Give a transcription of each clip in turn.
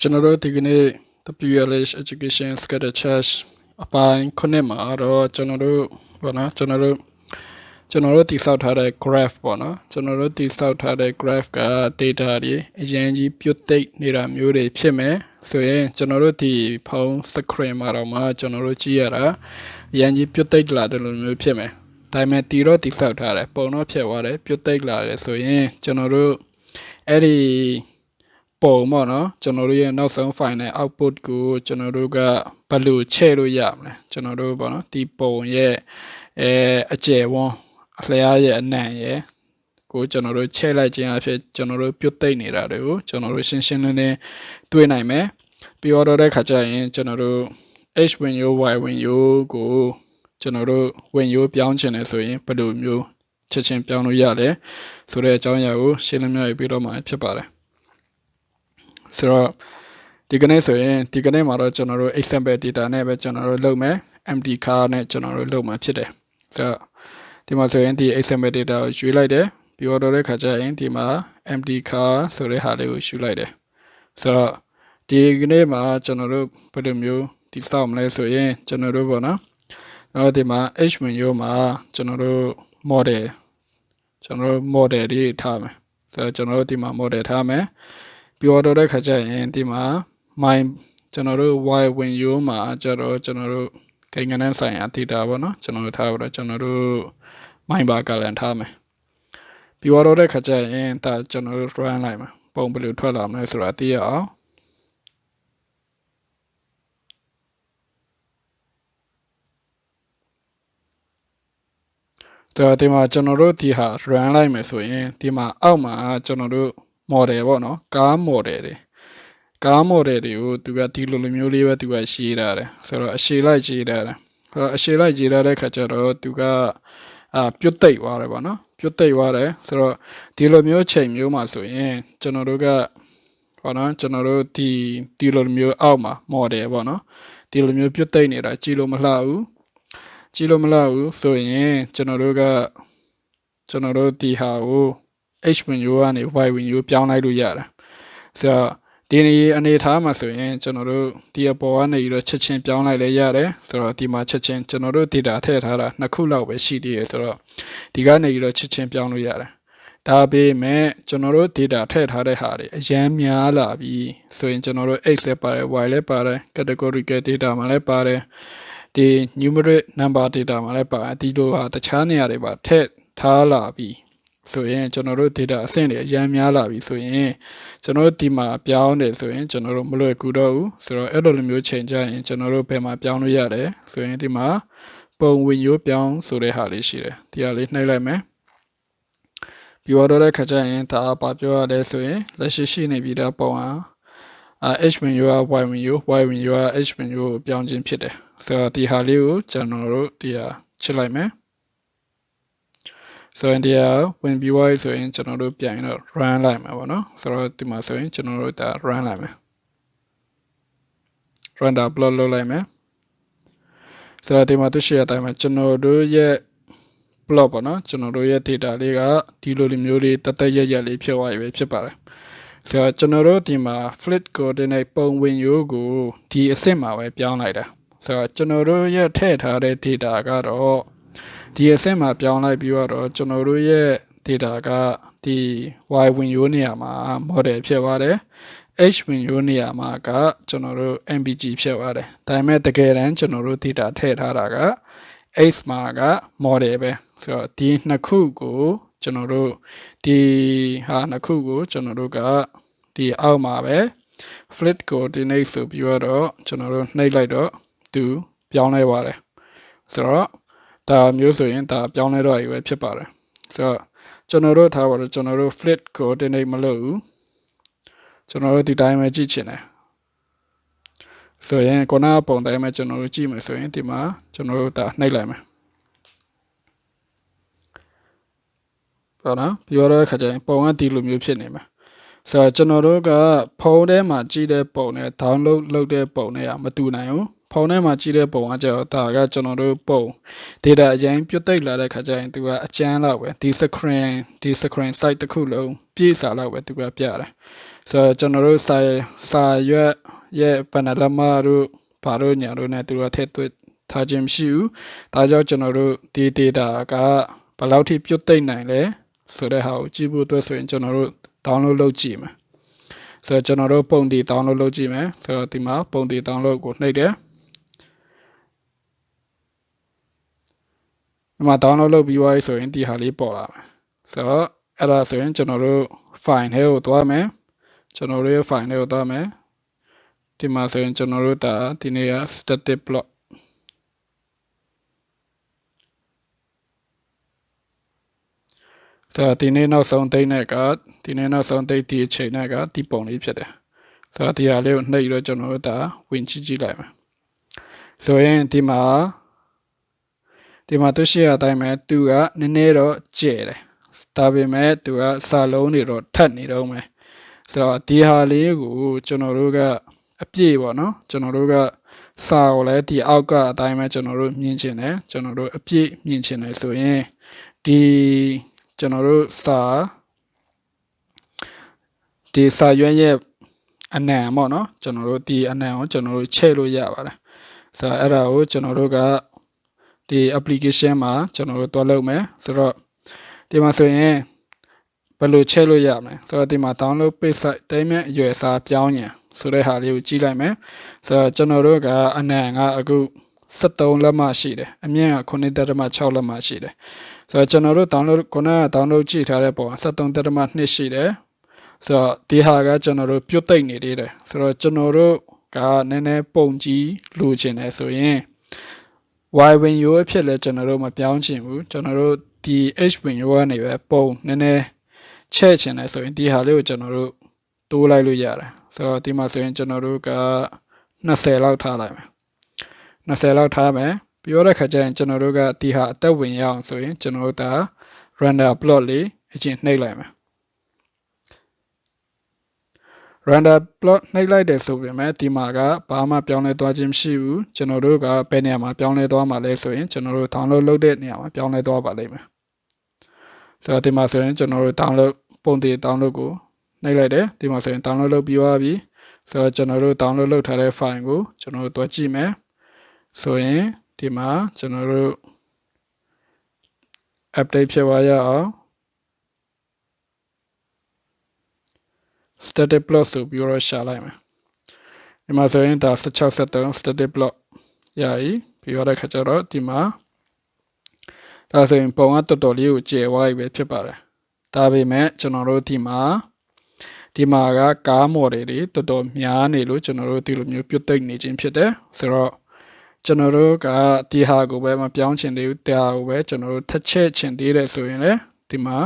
ကျွန်တော်တို့ဒီကနေ့ WLH Education Schedule Charge အပိုင်းခုနှစ်မှာတော့ကျွန်တော်တို့ဘောနော်ကျွန်တော်တို့ကျွန်တော်တို့တည်ဆောက်ထားတဲ့ graph ပေါ့နော်ကျွန်တော်တို့တည်ဆောက်ထားတဲ့ graph က data တွေအရင်ကြီးပြုတ်သိပ်နေတာမျိုးတွေဖြစ်မယ်ဆိုရင်ကျွန်တော်တို့ဒီဖုန်း screen မှာတော့မှကျွန်တော်တို့ကြည့်ရတာအရင်ကြီးပြုတ်သိပ်လာတယ်လို့မျိုးဖြစ်မယ်ဒါပေမဲ့တီတော့တည်ဆောက်ထားတယ်ပုံတော့ဖြစ်သွားတယ်ပြုတ်သိပ်လာတယ်ဆိုရင်ကျွန်တော်တို့အဲ့ဒီ ပုံပေါ့နော်ကျွန်တော်တို့ရဲ့နောက်ဆုံး final output ကိုကျွန်တော်တို့ကဘယ်လိုချဲ့လို့ရမလဲကျွန်တော်တို့ပေါ့နော်ဒီပုံရဲ့အဲအကျယ်ဝန်းအလျားရဲ့အနံ့ရဲ့ကိုကျွန်တော်တို့ချဲ့လိုက်ခြင်းအဖြစ်ကျွန်တော်တို့ပြုတ်သိမ့်နေတာတွေကိုကျွန်တော်တို့ရှင်းရှင်းလင်းလင်းတွေ့နိုင်မယ်ပြီးတော့တဲ့ခါကျရင်ကျွန်တော်တို့ h win u y win u ကိုကျွန်တော်တို့ win u ပြောင်းချင်တယ်ဆိုရင်ဘယ်လိုမျိုးချက်ချင်းပြောင်းလို့ရလဲဆိုတဲ့အကြောင်းအရာကိုရှင်းလင်းပြပြီးတော့မှဖြစ်ပါတယ် ဆိုတော့ဒီကနေ့ဆိုရင်ဒီကနေ့မှာတော့ကျွန်တော်တို့ example data နဲ့ပဲကျွန်တော်တို့လုပ်မယ် empty car နဲ့ကျွန်တော်တို့လုပ်မှာဖြစ်တယ်ဆိုတော့ဒီမှာဆိုရင်ဒီ example data ကိုရွေးလိုက်တယ်ပြီးတော့တဲ့ခါကျရင်ဒီမှာ empty car ဆိုတဲ့ဟာလေးကိုယူလိုက်တယ်ဆိုတော့ဒီကနေ့မှာကျွန်တော်တို့ဘယ်လိုမျိုးဒီစောက်မလဲဆိုရင်ကျွန်တော်တို့ပေါ့နော်အဲ့ဒီမှာ h menu မှာကျွန်တော်တို့ model ကျွန်တော်တို့ model တွေထားမယ်ဆိုတော့ကျွန်တော်တို့ဒီမှာ model ထားမယ် ပြီးတော့တဲ့ခါကျရင်ဒီမှာ my ကျွန်တော်တို့ y win u မှာကျတော့ကျွန်တော်တို့ကိန်းဂဏန်းဆိုင်ရာ data ပေါ့နော်ကျွန်တော်တို့ထားပြီးတော့ကျွန်တော်တို့ my bar ကလည်းထားမယ်ပြီးတော့တဲ့ခါကျရင်ဒါကျွန်တော်တို့ run လိုက်မှာပုံဘယ်လိုထွက်လာမလဲဆိုတာသိရအောင်တော့ဒီမှာကျွန်တော်တို့ဒီဟာ run လိုက်မယ်ဆိုရင်ဒီမှာအောက်မှာကျွန်တော်တို့ model ပေါ့နော်ကား model တွေကား model တွေကိုသူကဒီလိုလိုမျိုးလေးပဲသူကရှင်းထားတယ်ဆိုတော့အရှည်လိုက်ရှင်းထားတယ်ဆိုတော့အရှည်လိုက်ရှင်းထားတဲ့ခါကျတော့သူကအာပြုတ်သိပ်သွားတယ်ပေါ့နော်ပြုတ်သိပ်သွားတယ်ဆိုတော့ဒီလိုမျိုးချိန်မျိုးမှာဆိုရင်ကျွန်တော်တို့ကဟောနော်ကျွန်တော်တို့ဒီဒီလိုမျိုးအောက်မှာ model ပေါ့နော်ဒီလိုမျိုးပြုတ်သိပ်နေတာကြည့်လို့မလှဘူးကြည့်လို့မလှဘူးဆိုရင်ကျွန်တော်တို့ကကျွန်တော်တို့ဒီဟာကို h win u ကနေ y win u ပြောင်းလိုက်လို့ရတယ်ဆိုတော့ဒီနေအနေထားမှာဆိုရင်ကျွန်တော်တို့ဒီအပေါ်ကနေပြီးတော့ချက်ချင်းပြောင်းလိုက်လဲရတယ်ဆိုတော့ဒီမှာချက်ချင်းကျွန်တော်တို့ data ထည့်ထားတာနှစ်ခုလောက်ပဲရှိသေးတယ်ဆိုတော့ဒီကနေပြီးတော့ချက်ချင်းပြောင်းလို့ရတယ်ဒါပေမဲ့ကျွန်တော်တို့ data ထည့်ထားတဲ့ဟာတွေအများများလာပြီဆိုရင်ကျွန်တော်တို့ x လည်းပါတယ် y လည်းပါတယ် categorical data မှာလည်းပါတယ်ဒီ numeric number data မှာလည်းပါတယ်ဒီလိုဟာတခြားနေရာတွေပါထည့်ထားလာပြီ ဆိုရင်ကျွန်တော်တို့ data အဆင့်တွေအများများလာပြီဆိုရင်ကျွန်တော်တို့ဒီမှာပြောင်းတယ်ဆိုရင်ကျွန်တော်တို့မလွယ်ကူတော့ဘူးဆိုတော့အဲ့လိုလိုမျိုးချိန်ကြရင်ကျွန်တော်တို့ဘယ်မှာပြောင်းလို့ရတယ်ဆိုရင်ဒီမှာပုံဝင်ရိုးပြောင်းဆိုတဲ့ဟာလေးရှိတယ်ဒီဟာလေးနှိပ်လိုက်မယ်ပြီးတော့တဲ့ခါကျရင်ဒါပါပြောရလဲဆိုရင်လက်ရှိရှိနေပြီးတော့ပုံဟာအာ h menu က y menu y menu က h menu ကိုပြောင်းခြင်းဖြစ်တယ်ဆိုတော့ဒီဟာလေးကိုကျွန်တော်တို့ဒီဟာချစ်လိုက်မယ် ဆိုရင်ဒီဟာ win viewer ဆိုရင်ကျွန်တော်တို့ပြန်ပြီးတော့ run လိုက်မှာပေါ့နော်ဆိုတော့ဒီမှာဆိုရင်ကျွန်တော်တို့ဒါ run လိုက်မယ် run တာ upload လုပ်လိုက်မယ်ဆိုတော့ဒီမှာသူရှိရတိုင်းမှာကျွန်တော်တို့ရဲ့ plot ပေါ့နော်ကျွန်တော်တို့ရဲ့ data လေးကဒီလိုလိုမျိုးလေးတသက်ရရလေးဖြစ်သွားပြီပဲဖြစ်ပါတယ်ဆိုတော့ကျွန်တော်တို့ဒီမှာ flit coordinate ပုံဝင်ရိုးကိုဒီအဆင့်မှာပဲပြောင်းလိုက်တာဆိုတော့ကျွန်တော်တို့ရဲ့ထည့်ထားတဲ့ data ကတော့ ဒီအဆင့်မှာပြောင်းလိုက်ပြီးတော့ကျွန်တော်တို့ရဲ့ data ကဒီ y win ရိုးနေရာမှာ model ဖြစ်သွားတယ် h win ရိုးနေရာမှာကကျွန်တော်တို့ mbg ဖြစ်သွားတယ်ဒါပေမဲ့တကယ်တမ်းကျွန်တော်တို့ data ထည့်ထားတာက x မှာက model ပဲဆိုတော့ဒီနှစ်ခုကိုကျွန်တော်တို့ဒီဟာနှစ်ခုကိုကျွန်တော်တို့ကဒီအောက်မှာပဲ flit coordinate ဆိုပြီးတော့ကျွန်တော်တို့နှိပ်လိုက်တော့သူပြောင်းလဲသွားတယ်ဆိုတော့ ဒါမျိုးဆိုရင်ဒါပြောင်းလဲတော့ရပဲဖြစ်ပါတယ်ဆိုတော့ကျွန်တော်တို့ထားပါတော့ကျွန်တော်တို့ flit coordinate မလုပ်ဘူးကျွန်တော်တို့ဒီတိုင်းပဲကြည့်ချင်တယ်ဆိုရင်ခုနကပုံတိုင်းမှာကျွန်တော်တို့ကြည့်မယ်ဆိုရင်ဒီမှာကျွန်တော်တို့ဒါနှိပ်လိုက်မယ်ပေါ့နော်ပြီးတော့ခါကျရင်ပုံကဒီလိုမျိုးဖြစ်နေမှာဆိုတော့ကျွန်တော်တို့ကဖုန်းထဲမှာကြည့်တဲ့ပုံနဲ့ download လုပ်တဲ့ပုံနဲ့ကမတူနိုင်ဘူး ဖုန်းထဲမှာကြည့်တဲ့ပုံကကျတော့ဒါကကျွန်တော်တို့ပုံ data အရင်ပြုတ်သိပ်လာတဲ့ခါကျရင်သူကအကျန်းလောက်ပဲဒီ screen ဒီ screen site တစ်ခုလုံးပြည့်စာလောက်ပဲသူကပြတယ်ဆိုတော့ကျွန်တော်တို့စာစာရွက်ရဲ့ပနလမတို့ဘာလို့ညာတို့ ਨੇ သူတို့ထည့်သွင်းထားခြင်းမရှိဘူးဒါကြောင့်ကျွန်တော်တို့ဒီ data ကဘယ်လောက်ထိပြုတ်သိမ့်နိုင်လဲဆိုတဲ့ဟာကိုကြည့်ဖို့အတွက်ဆိုရင်ကျွန်တော်တို့ download လုပ်ကြည့်မယ်ဆိုတော့ကျွန်တော်တို့ပုံတီ download လုပ်ကြည့်မယ်ဆိုတော့ဒီမှာပုံတီ download ကိုနှိပ်တယ် ဒီမှာ download လုပ်ပြီးသွားပြီဆိုရင်ဒီဟာလေးပေါ်လာမယ်ဆိုတော့အဲ့ဒါဆိုရင်ကျွန်တော်တို့ file ထဲကိုသွားမယ်ကျွန်တော်တို့ရဲ့ file ထဲကိုသွားမယ်ဒီမှာဆိုရင်ကျွန်တော်တို့ဒါဒီနေ့က static block ဆိုတော့ဒီနေ့နောက်ဆုံးသိမ့်တဲ့ကဒီနေ့နောက်ဆုံးသိမ့်ဒီအချိန်နဲ့ကဒီပုံလေးဖြစ်တယ်ဆိုတော့ဒီဟာလေးကိုနှိပ်ပြီးတော့ကျွန်တော်တို့ဒါဝင်ကြည့်ကြည့်လိုက်မယ်ဆိုရင်ဒီမှာ ဒီမှာသူရှိရအတိုင်းပဲသူကနည်းနည်းတော့ကျဲတယ်ဒါပေမဲ့သူကစာလုံးတွေတော့ထပ်နေတော့မယ်ဆိုတော့ဒီဟာလေးကိုကျွန်တော်တို့ကအပြည့်ပေါ့နော်ကျွန်တော်တို့ကစာကိုလည်းဒီအောက်ကအတိုင်းပဲကျွန်တော်တို့မြင်ချင်တယ်ကျွန်တော်တို့အပြည့်မြင်ချင်တယ်ဆိုရင်ဒီကျွန်တော်တို့စာဒီစာရွက်ရဲ့အနံပေါ့နော်ကျွန်တော်တို့ဒီအနံကိုကျွန်တော်တို့ချဲ့လို့ရပါတယ်ဆိုတော့အဲ့ဒါကိုကျွန်တော်တို့က ဒီ application မှာကျွန်တော်တို့တွားလုပ်မယ်ဆိုတော့ဒီမှာဆိုရင်ဘယ်လိုချဲ့လို့ရမလဲဆိုတော့ဒီမှာ download page site တိုင်းမဲ့အရွယ်အစားပြောင်းရင်ဆိုတဲ့ဟာလေးကိုကြည့်လိုက်မယ်ဆိုတော့ကျွန်တော်တို့ကအနံကအခု73လက်မှရှိတယ်အမြင့်က9.6လက်မှရှိတယ်ဆိုတော့ကျွန်တော်တို့ download ခုနက download ကြည့်ထားတဲ့ပုံ73.2ရှိတယ်ဆိုတော့ဒီဟာကကျွန်တော်တို့ပြုတ်သိမ့်နေသေးတယ်ဆိုတော့ကျွန်တော်တို့ကနည်းနည်းပုံကြီးလိုချင်တယ်ဆိုရင် y window အဖြစ်လဲကျွန်တော်တို့မပြောင်းချင်ဘူးကျွန်တော်တို့ဒီ h window ကနေပဲပုံနည်းနည်းချဲ့ချင်တယ်ဆိုရင်ဒီဟာလေးကိုကျွန်တော်တို့တိုးလိုက်လို့ရတယ်ဆိုတော့ဒီမှာဆိုရင်ကျွန်တော်တို့က20လောက်ထားလိုက်မယ်20လောက်ထားမယ်ပြောတဲ့ခါကျရင်ကျွန်တော်တို့ကဒီဟာအသက်ဝင်ရအောင်ဆိုရင်ကျွန်တော်တို့ဒါ render plot လေးအချင်းနှိပ်လိုက်မယ် render plot နှိပ်လိုက်တယ်ဆိုပေမဲ့ဒီမှာကဘာမှပြောင်းလဲသွားခြင်းမရှိဘူးကျွန်တော်တို့ကဘယ်နေရာမှာပြောင်းလဲသွားမှာလဲဆိုရင်ကျွန်တော်တို့ download လုပ်တဲ့နေရာမှာပြောင်းလဲသွားပါလိမ့်မယ်ဆိုတော့ဒီမှာဆိုရင်ကျွန်တော်တို့ download ပုံတည် download ကိုနှိပ်လိုက်တယ်ဒီမှာဆိုရင် download လုပ်ပြီးသွားပြီဆိုတော့ကျွန်တော်တို့ download လုပ်ထားတဲ့ file ကိုကျွန်တော်တို့တွက်ကြည့်မယ်ဆိုရင်ဒီမှာကျွန်တော်တို့ update ဖြစ်သွားရအောင် static block ဆိုပြီးတော့ရှာလိုက်မယ်ဒီမှာဆိုရင်ဒါ1673 static block ရပြီပြီးတော့တဲ့ခါကျတော့ဒီမှာဒါဆိုရင်ပုံကတော်တော်လေးကိုကျယ်ဝါးပြီပဲဖြစ်ပါတယ်ဒါပေမဲ့ကျွန်တော်တို့ဒီမှာဒီမှာကကားမော်ဒယ်တွေတော်တော်များနေလို့ကျွန်တော်တို့ဒီလိုမျိုးပြုတ်သိမ့်နေခြင်းဖြစ်တယ်ဆိုတော့ကျွန်တော်တို့ကဒီဟာကိုပဲမပြောင်းချင်သေးဘူးတရားကိုပဲကျွန်တော်တို့ထက်ချက်ချင်သေးတယ်ဆိုရင်လေဒီမှာ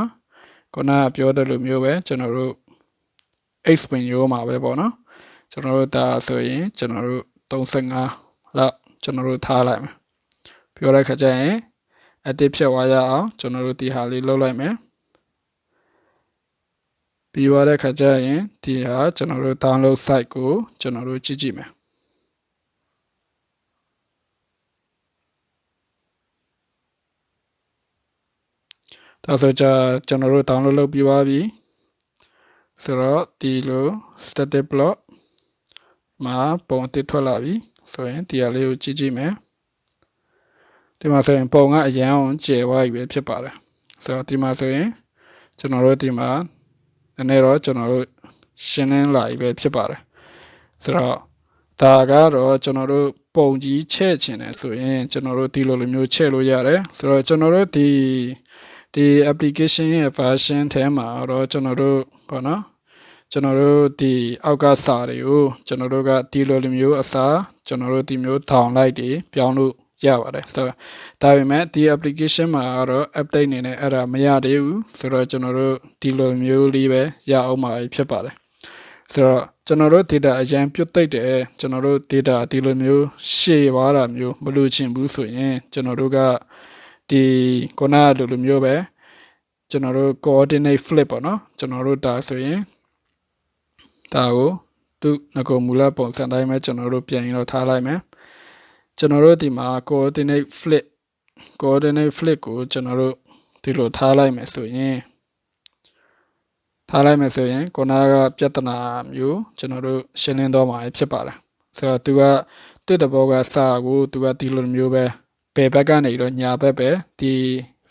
ခုနကပြောတဲ့လိုမျိုးပဲကျွန်တော်တို့ x ဝင်ရိုးမှာပဲပေါ့နော်ကျွန်တော်တို့ဒါဆိုရင်ကျွန်တော်တို့35လောက်ကျွန်တော်တို့ထားလိုက်မယ်ပြောတဲ့ခါကျရင် active ဖြစ်သွားရအောင်ကျွန်တော်တို့ဒီဟာလေးလုပ်လိုက်မယ်ပြီးသွားတဲ့ခါကျရင်ဒီဟာကျွန်တော်တို့ download site ကိုကျွန်တော်တို့ကြည့်ကြည့်မယ်ဒါဆိုကြကျွန်တော်တို့ download လုပ်ပြီးပါပြီ ဆိုတော့ဒီလို static block မှာပုံအသစ်ထွက်လာပြီဆိုရင်ဒီဟာလေးကိုကြည့်ကြည့်မယ်ဒီမှာဆိုရင်ပုံကအရန်အောင်ကျယ်ဝါးပြီပဲဖြစ်ပါတယ်ဆိုတော့ဒီမှာဆိုရင်ကျွန်တော်တို့ဒီမှာနည်းနည်းတော့ကျွန်တော်တို့ရှင်းလင်းလာပြီပဲဖြစ်ပါတယ်ဆိုတော့ဒါကတော့ကျွန်တော်တို့ပုံကြီးချဲ့ချင်တယ်ဆိုရင်ကျွန်တော်တို့ဒီလိုလိုမျိုးချဲ့လို့ရတယ်ဆိုတော့ကျွန်တော်တို့ဒီ ဒီ application ရဲ့ version ထဲမှာတော့ကျွန်တော်တို့ပေါ့နော်ကျွန်တော်တို့ဒီအောက်ကစာတွေကိုကျွန်တော်တို့ကဒီလိုလိုမျိုးအစားကျွန်တော်တို့ဒီမျိုး down လိုက်တွေပြောင်းလို့ရပါတယ်ဆိုတော့ဒါပေမဲ့ဒီ application မှာတော့ update နေနဲ့အဲ့ဒါမရသေးဘူးဆိုတော့ကျွန်တော်တို့ဒီလိုမျိုးလေးပဲရအောင်မှာဖြစ်ပါတယ်ဆိုတော့ကျွန်တော်တို့ data အရင်ပြုတ်သိပ်တယ်ကျွန်တော်တို့ data ဒီလိုမျိုးရှေ့သွားတာမျိုးမလို့ချင်ဘူးဆိုရင်ကျွန်တော်တို့က ဒီခုနကလိုလိုမျိုးပဲကျွန်တော်တို့ coordinate flip ပေါ့နော်ကျွန်တော်တို့ဒါဆိုရင်ဒါကိုသူငကိုမူလပုံစံတိုင်းပဲကျွန်တော်တို့ပြန်ရင်တော့ထားလိုက်မယ်ကျွန်တော်တို့ဒီမှာ coordinate flip coordinate flip ကိုကျွန်တော်တို့ဒီလိုထားလိုက်မယ်ဆိုရင်ထားလိုက်မယ်ဆိုရင်ခုနကပြဿနာမျိုးကျွန်တော်တို့ရှင်းလင်းတော့မှာဖြစ်ပါတယ်ဆိုတော့သူကတစ်တဘောကစာကိုသူကဒီလိုမျိုးပဲ ဘယ်ဘက်ကနေတော့ညာဘက်ပဲဒီ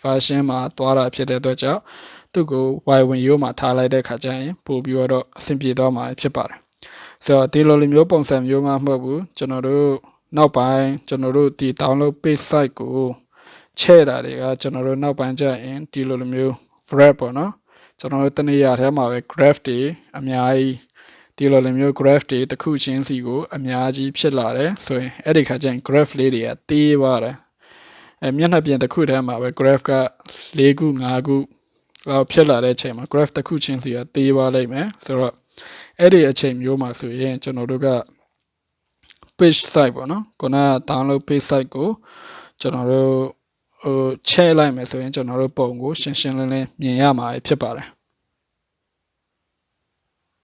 version မှာသွားတာဖြစ်တဲ့အတွက်ကြောင့်သူ့ကို y ဝင်ရိုးမှာထားလိုက်တဲ့ခါကျရင်ပို့ပြီးတော့အဆင်ပြေသွားမှာဖြစ်ပါတယ်ဆိုတော့ဒီလိုလိုမျိုးပုံစံမျိုးမှမဟုတ်ဘူးကျွန်တော်တို့နောက်ပိုင်းကျွန်တော်တို့ဒီ download page site ကိုချဲ့တာတွေကကျွန်တော်တို့နောက်ပိုင်းကျရင်ဒီလိုလိုမျိုး wrap ပေါ့နော်ကျွန်တော်တို့တနေ့ရထဲမှာပဲ graph တွေအများကြီးဒီလိုလိုမျိုး graph တွေတစ်ခုချင်းစီကိုအများကြီးဖြစ်လာတယ်ဆိုရင်အဲ့ဒီခါကျရင် graph လေးတွေကတေးသွားတယ် အဲမျက်နှာပြင်တစ်ခုထဲမှာပဲ graph က၄ခု၅ခုလောက်ဖြစ်လာတဲ့အချိန်မှာ graph တစ်ခုချင်းစီကတေးသွားလိမ့်မယ်ဆိုတော့အဲ့ဒီအချိန်မျိုးမှာဆိုရင်ကျွန်တော်တို့က page site ပေါ့နော်ခုနက download page site ကိုကျွန်တော်တို့ဟိုချဲ့လိုက်မယ်ဆိုရင်ကျွန်တော်တို့ပုံကိုရှင်းရှင်းလင်းလင်းမြင်ရမှာဖြစ်ပါတယ်